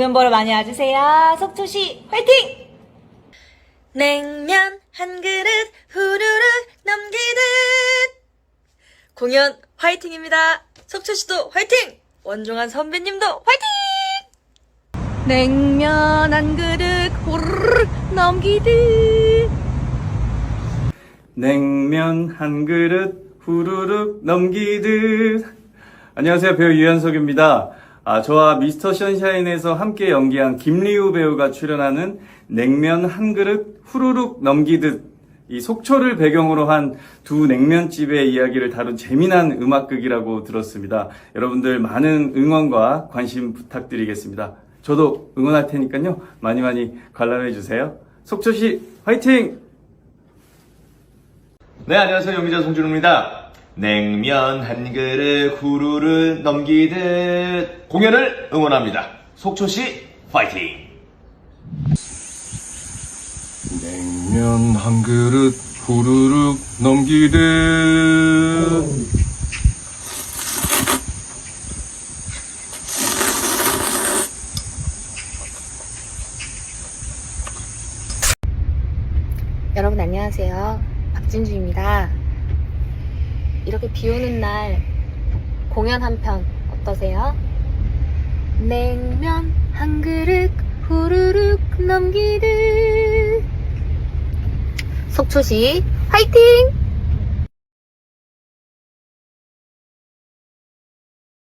공연 보러 많이 와주세요. 속초시 화이팅! 냉면 한 그릇 후루룩 넘기듯 공연 화이팅입니다. 석초씨도 화이팅! 원종환 선배님도 화이팅! 냉면 한 그릇 호르르 넘기듯 냉면 한 그릇 후루룩 넘기듯 안녕하세요 배우 유현석입니다 아, 저와 미스터 션샤인에서 함께 연기한 김리우 배우가 출연하는 냉면 한 그릇 후루룩 넘기듯 이 속초를 배경으로 한 두 냉면집의 이야기를 다룬 재미난 음악극이라고 들었습니다. 여러분들 많은 응원과 관심 부탁드리겠습니다. 저도 응원할 테니까요. 많이 많이 관람해 주세요. 속초시 화이팅! 네, 안녕하세요. 연기자 송준호입니다. 냉면 한 그릇 후루를 넘기듯 공연을 응원합니다. 속초시 파이팅! 냉면 한 그릇 후루룩 넘기듯 여러분 안녕하세요. 박진주입니다. 이렇게 비 오는 날 공연 한 편 어떠세요? 냉면 한 그릇 후루룩 넘기듯 속초시 화이팅!